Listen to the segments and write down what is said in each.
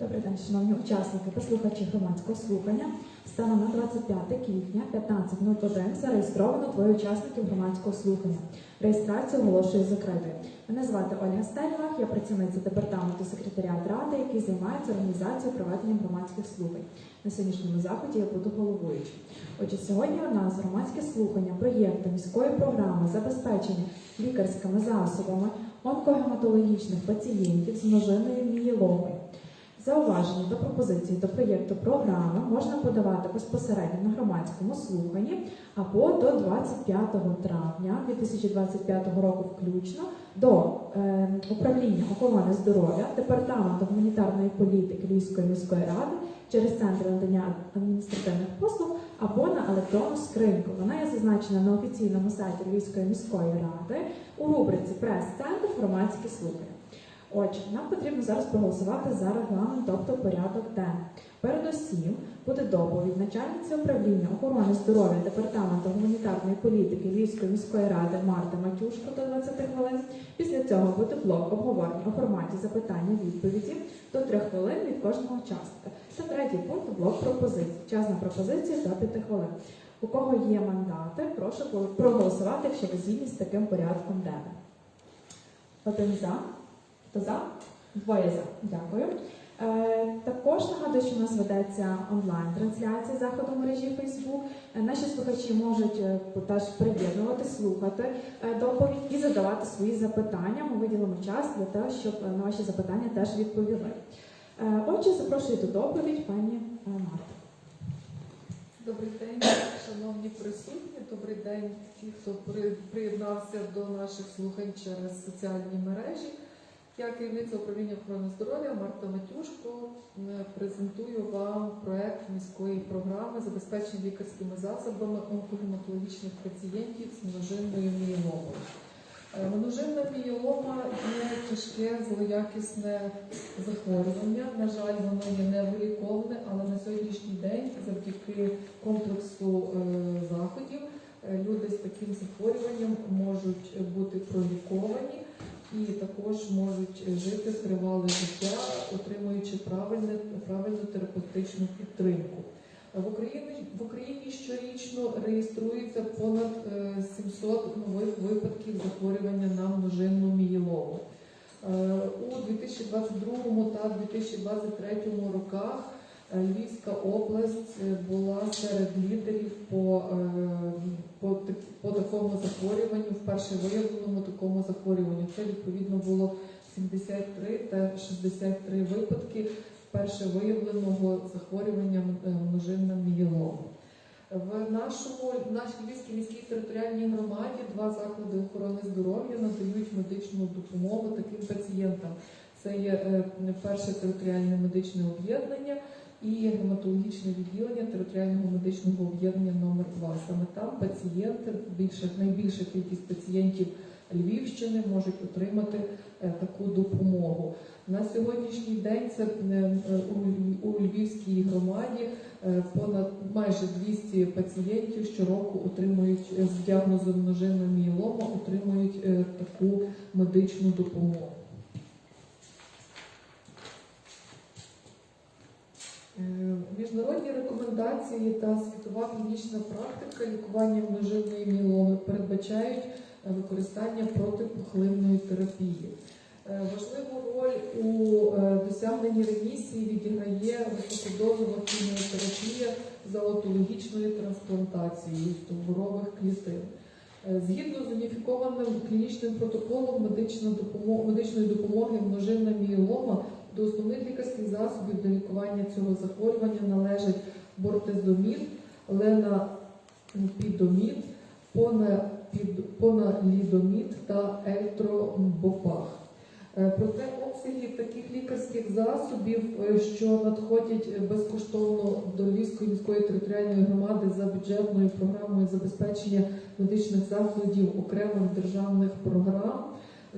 Добрий день, шановні учасники, послухачі громадського слухання. Станом на 25 квітня 15.01 зареєстровано двоє учасників громадського слухання. Реєстрацію оголошую закритою. Мене звати Ольга Стельмах, я працівниця департаменту секретаріат ради, який займається організацією проведення громадських слухань. На сьогоднішньому заході я буду головуючим. Отже, сьогодні у нас громадське слухання проєкту міської програми забезпечення лікарськими засобами онкогематологічних пацієнтів з множиною мієломою. Зауваження до пропозиції до проєкту програми можна подавати безпосередньо на громадському слуханні або до 25 травня 2025 року включно до е, управління охорони здоров'я департаменту гуманітарної політики Львівської міської ради через центр надання адміністративних послуг або на електронну скриньку. Вона є зазначена на офіційному сайті Львівської міської ради у рубриці Прес-центр громадські слухання. Отже, нам потрібно зараз проголосувати за регламент, тобто порядок денний. Передусім буде доповідь начальниці управління охорони здоров'я департаменту гуманітарної політики Львівської міської ради Марти Матюшко до 20 хвилин. Після цього буде блок обговорення у форматі запитання відповіді до 3 хвилин від кожного учасника. Та третій пункт блок пропозицій. Час на пропозиції до 5 хвилин. У кого є мандати, прошу проголосувати, якщо ви згідні з таким порядком денним. Один за. Хто за? Двоє за. Дякую. Е, також нагадую, що у нас ведеться онлайн-трансляція заходу мережі Facebook. Е, наші слухачі можуть е, теж приєднувати, слухати доповідь і задавати свої запитання. Ми виділимо час для того, щоб на ваші запитання теж відповіли. Отже, запрошую до доповідь пані Марта. Добрий день, шановні присутні. Добрий день ті, хто приєднався до наших слухань через соціальні мережі. Я керівниця управління охорони здоров'я Марта Матюшко е, презентую вам проект міської програми забезпечення лікарськими засобами онкогематологічних пацієнтів з множинною мієломою. Е, Множинна мієлома є тяжке злоякісне захворювання. На жаль, воно є невиліковне, але на сьогоднішній день, завдяки комплексу е, заходів, люди з таким захворюванням можуть бути проліковані і також можуть жити тривале життя, отримуючи правильне, правильну терапевтичну підтримку. В Україні, в Україні щорічно реєструється понад е, 700 нових випадків захворювання на множинну мієлому. Е, У 2022 та 2023 роках е, Львівська область е, була серед лідерів по, е, по, по такому захворюванню, вперше виявленому такому захворюванню. Це відповідно було 73 та 63 випадки вперше виявленого захворювання е, множинна мієлома. В нашому в нашій Львівській міській територіальній громаді два заклади охорони здоров'я надають медичну допомогу таким пацієнтам. Це є е, перше територіальне медичне об'єднання і гематологічне відділення територіального медичного об'єднання номер 2 Саме там пацієнти, більше найбільша кількість пацієнтів Львівщини можуть отримати е, таку допомогу. На сьогоднішній день це е, у, Львівській громаді е, понад майже 200 пацієнтів щороку отримують з діагнозом множинна мієлома, отримують таку медичну допомогу. Е, Міжнародні рекомендації та світова клінічна практика лікування множинної мієломи передбачають е, використання протипухлинної терапії. Е, Важливу роль у е, досягненні ремісії відіграє високодозова хіміотерапія з аутологічною трансплантацією стовбурових клітин. Е, Згідно з уніфікованим клінічним протоколом медичної допомоги множинна мієлома до основних лікарських засобів для лікування цього захворювання належать бортезомід, ленапідомід, поналідомід та ельтробопах. Е, Проте обсяги таких лікарських засобів, е, що надходять безкоштовно до Львівської міської територіальної громади за бюджетною програмою забезпечення медичних закладів окремих державних програм,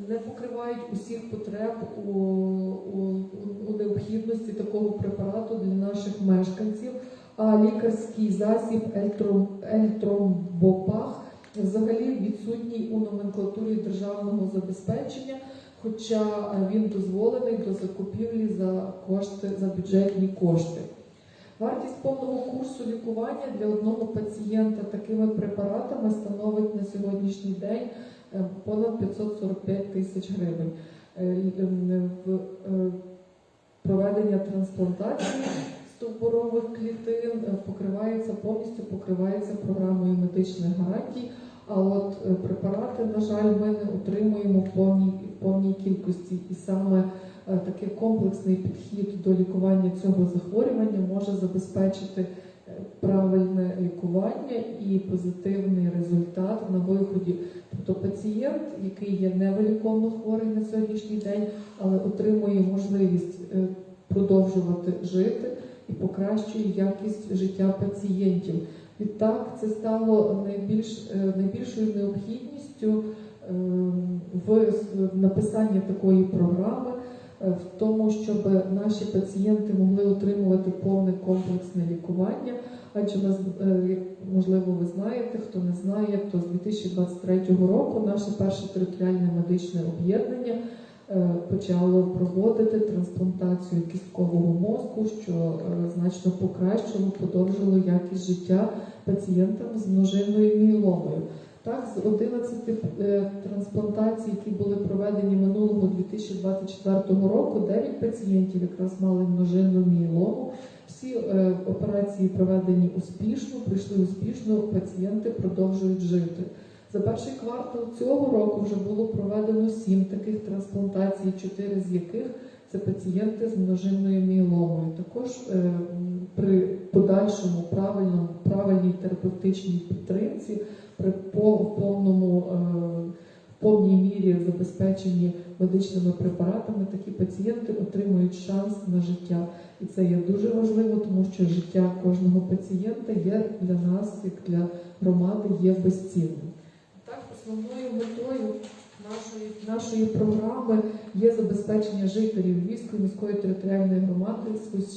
не покривають усіх потреб у, у, у необхідності такого препарату для наших мешканців. А лікарський засіб ельтром, ельтромбопах взагалі відсутній у номенклатурі державного забезпечення. хоча він дозволений до закупівлі за кошти за бюджетні кошти. Вартість повного курсу лікування для одного пацієнта такими препаратами становить на сьогоднішній день понад 545 тисяч гривень. Е, ем, в е, проведення трансплантації стовбурових клітин е, покривається повністю покривається програмою медичних гарантій. А от е, препарати, на жаль, ми не отримуємо в повній, повній кількості, і саме е, такий комплексний підхід до лікування цього захворювання може забезпечити е, правильне лікування і позитивний результат на виході. Тобто пацієнт, який є невиліковно хворий на сьогоднішній день, але отримує можливість е, продовжувати жити і покращує якість життя пацієнтів. Відтак це стало найбільш е, найбільшою необхідністю е, в написанні такої програми, в тому, щоб наші пацієнти могли отримувати повне комплексне лікування. Адже нас, е, можливо, ви знаєте, хто не знає, то з 2023 року наше перше територіальне медичне об'єднання е, почало проводити трансплантацію кісткового мозку, що е, значно покращило, подовжило якість життя пацієнтам з множинною мієломою. Так, з 11 е, трансплантацій, які були проведені минулого 2024 року, 9 пацієнтів якраз мали множинну мієлому. Всі е, операції проведені успішно, пройшли успішно, пацієнти продовжують жити. За перший квартал цього року вже було проведено 7 таких трансплантацій, 4 з яких це пацієнти з множинною мієломою. Також е, при подальшому правильному правильній терапевтичній підтримці, при повному е, в повній мірі забезпеченні медичними препаратами, такі пацієнти отримують шанс на життя. І це є дуже важливо, тому що життя кожного пацієнта є для нас, як для громади, є безцінним. Так, основною метою нашої, нашої програми є забезпечення жителів Львівської міської територіальної громади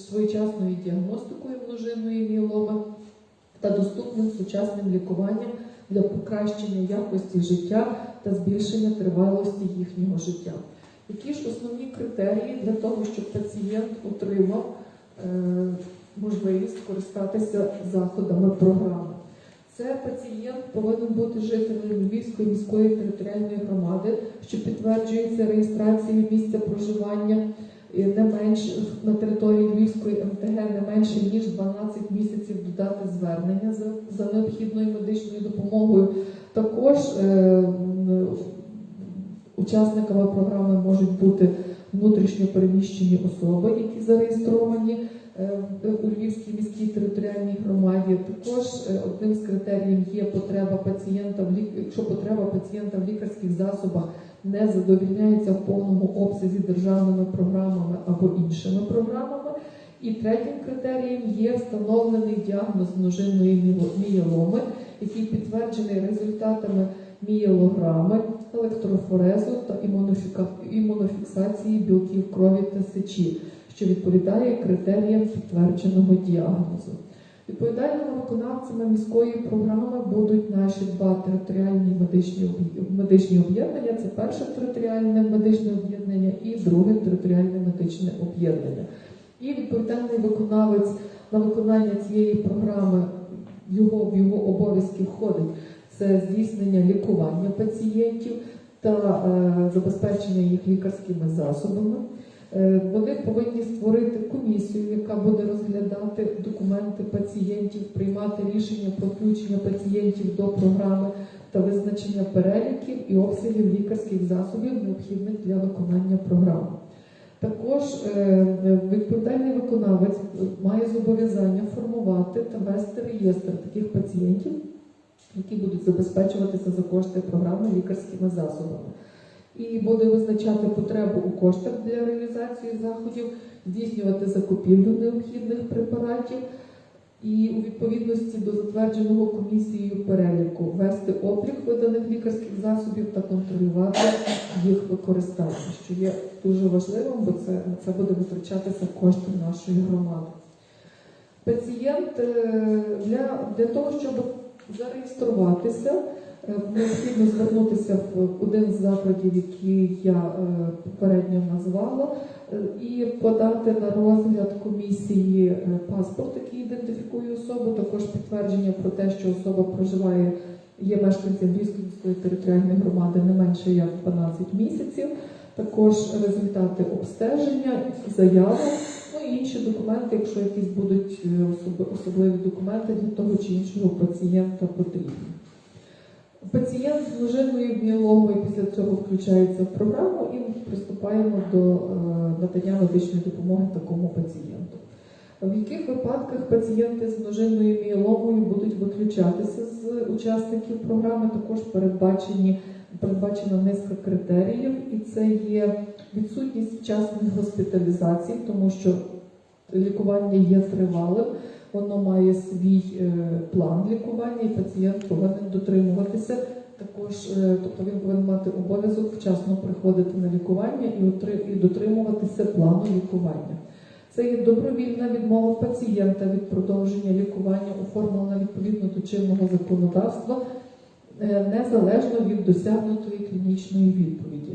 своєчасною діагностикою множинної мієломи та доступним сучасним лікуванням для покращення якості життя та збільшення тривалості їхнього життя. Які ж основні критерії для того, щоб пацієнт отримав е, можливість користатися заходами програми? Це пацієнт повинен бути жителем Львівської міської територіальної громади, що підтверджується реєстрацією місця проживання не менш на території Львівської МТГ не менше ніж 12 місяців до дати звернення за, за необхідною медичною допомогою. Також е, учасниками програми можуть бути внутрішньо переміщені особи, які зареєстровані е, у Львівській міській територіальній громаді. Також е, одним з критеріїв є потреба пацієнта в лік... якщо потреба пацієнта в лікарських засобах не задовільняється в повному обсязі державними програмами або іншими програмами. І третім критерієм є встановлений діагноз множинної мієломи, який підтверджений результатами мієлограми, електрофорезу та імунофіксації білків крові та сечі, що відповідає критеріям підтвердженого діагнозу. Відповідальними виконавцями міської програми будуть наші два територіальні медичні об'єднання. Це перше територіальне медичне об'єднання і друге територіальне медичне об'єднання. І відповідальний виконавець на виконання цієї програми його в його обов'язки входить це здійснення лікування пацієнтів та е, забезпечення їх лікарськими засобами. Е, Вони повинні створити комісію, яка буде розглядати документи пацієнтів, приймати рішення про включення пацієнтів до програми та визначення переліків і обсягів лікарських засобів, необхідних для виконання програми. Також е, відповідальний виконавець має зобов'язання формувати та вести реєстр таких пацієнтів, які будуть забезпечуватися за кошти програми лікарськими засобами. І буде визначати потребу у коштах для реалізації заходів, здійснювати закупівлю необхідних препаратів і у відповідності до затвердженого комісією переліку вести облік виданих лікарських засобів та контролювати їх використання, що є дуже важливим, бо це це буде витрачатися кошти нашої громади. Пацієнт е, для, для того, щоб зареєструватися. Е, Необхідно звернутися в один з закладів, які я е, попередньо назвала, е, і подати на розгляд комісії паспорт, який ідентифікує особу, також підтвердження про те, що особа проживає, є мешканцем Львівської територіальної громади не менше як 12 місяців. Також результати обстеження, заява, ну і інші документи, якщо якісь будуть особливі документи для того чи іншого пацієнта потрібні. Пацієнт з множинною міеломою після цього включається в програму і ми приступаємо до е, надання медичної допомоги такому пацієнту. В яких випадках пацієнти з множинною міеломою будуть виключатися з учасників програми, також передбачені передбачена низка критеріїв, і це є відсутність вчасних госпіталізацій, тому що лікування є тривалим, воно має свій е, план лікування, і пацієнт повинен дотримуватися. Також, е, тобто він повинен мати обов'язок вчасно приходити на лікування і, отри- і дотримуватися плану лікування. Це є добровільна відмова пацієнта від продовження лікування, оформлена відповідно до чинного законодавства, е, незалежно від досягнутої клінічної відповіді.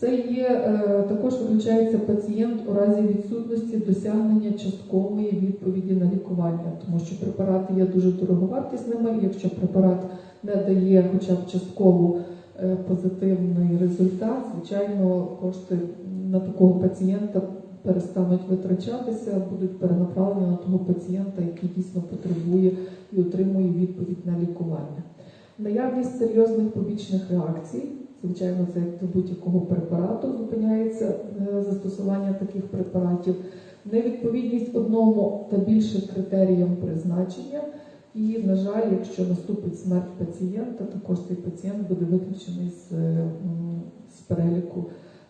Це є е, також виключається пацієнт у разі відсутності досягнення часткової відповіді на лікування, тому що препарати є дуже дороговартісними. Якщо препарат не дає хоча б частково е, позитивний результат, звичайно, кошти на такого пацієнта перестануть витрачатися, будуть перенаправлені на того пацієнта, який дійсно потребує і отримує відповідь на лікування. Наявність серйозних побічних реакцій, звичайно, це як до будь-якого препарату зупиняється е, застосування таких препаратів, невідповідність одному та більше критеріям призначення. І, на жаль, якщо наступить смерть пацієнта, також цей пацієнт буде виключений з, е, з переліку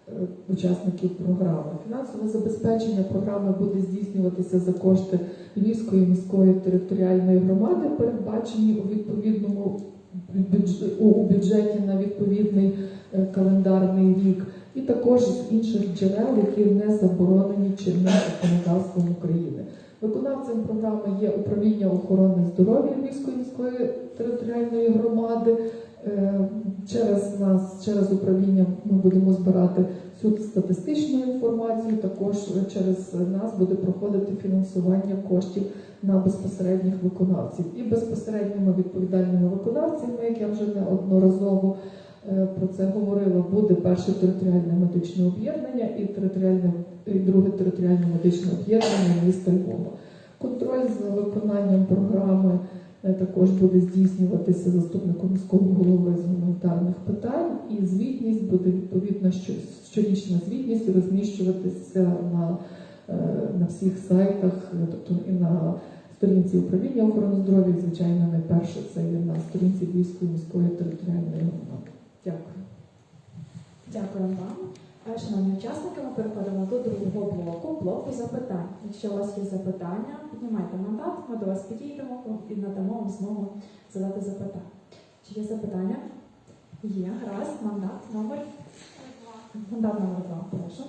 е, учасників програми. Фінансове забезпечення програми буде здійснюватися за кошти Львівської міської територіальної громади, передбачені у відповідному у- бюджеті на відповідний е, календарний рік, і також з інших джерел, які не заборонені чинним законодавством України. Виконавцем програми є управління охорони здоров'я Львівської міської територіальної громади. Через нас, через управління, ми будемо збирати всю статистичну інформацію. Також через нас буде проходити фінансування коштів на безпосередніх виконавців. І безпосередніми відповідальними виконавцями, як я вже неодноразово е, про це говорила, буде перше територіальне медичне об'єднання і територіальне і друге територіальне медичне об'єднання міста Львова. Контроль за виконанням програми також буде здійснюватися заступником міського голови з гуманітарних питань, і звітність буде відповідна що- щорічна звітність розміщуватися на, е, на всіх сайтах, е, тобто і на сторінці управління охорони здоров'я, звичайно, найперше це є на сторінці Львівської міської територіальної громади. Дякую. Дякую вам. Шановні учасники, ми переходимо до другого блоку, блоку запитань. Якщо у вас є запитання, піднімайте мандат, ми до вас підійдемо і надамо вам змогу задати запитання. Чи є запитання? Є, гаразд, мандат номер. Мандат номер два, прошу.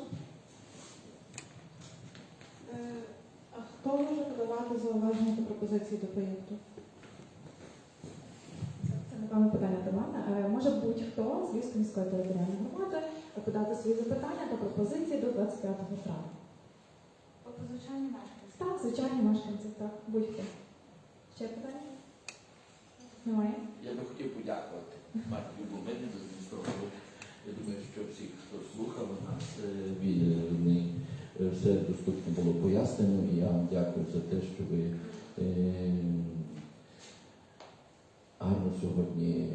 Е, А хто може подавати зауваження та пропозиції до проєкту? Це питання до мене. Е, Може будь-хто з Львівської міської територіальної громади подати свої запитання та пропозиції до 25 травня. Тобто звичайні мешканці. Так, звичайні мешканці, так, будь-хто. Ще питання? Немає? Я би хотів подякувати Марті Любомирі за змістовну. Я думаю, що всі, хто слухав нас, е, вони, е, все доступно було пояснено. І я вам дякую за те, що ви гарно сьогодні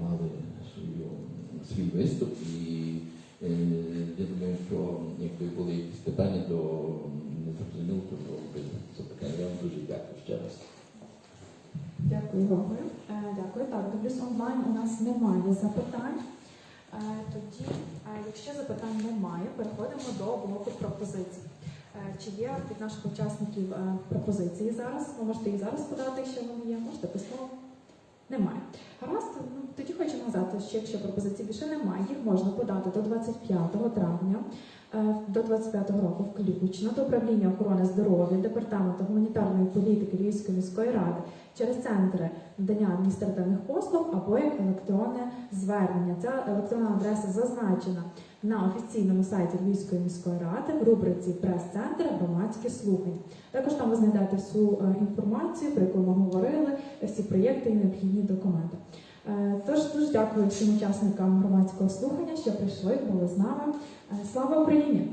мали свою, свій виступ. І е, я думаю, що якби були якісь питання, то не зрозуміло, то запитання. Я вам дуже дякую ще раз. Дякую. Дякую. Е, Дякую. Так, дивлюсь онлайн. У нас немає запитань. Е, Тоді, е, якщо запитань немає, переходимо до блоку пропозицій. Чи є від наших учасників пропозиції зараз? Ви можете їх зараз подати, якщо вони є, можете письмово. Немає. Гаразд, ну, тоді хочу назад, що якщо пропозицій більше немає, їх можна подати до 25 травня до 25 року включно до управління охорони здоров'я, департаменту гуманітарної політики Львівської міської ради через центри надання адміністративних послуг або як електронне звернення. Ця електронна адреса зазначена на офіційному сайті Львівської міської ради в рубриці Прес-центр громадські слухання. Також там ви знайдете всю е, інформацію, про яку ми говорили, всі проєкти і необхідні документи. Е, Тож дуже дякую всім учасникам громадського слухання, що прийшли, були з нами. Е, Слава Україні!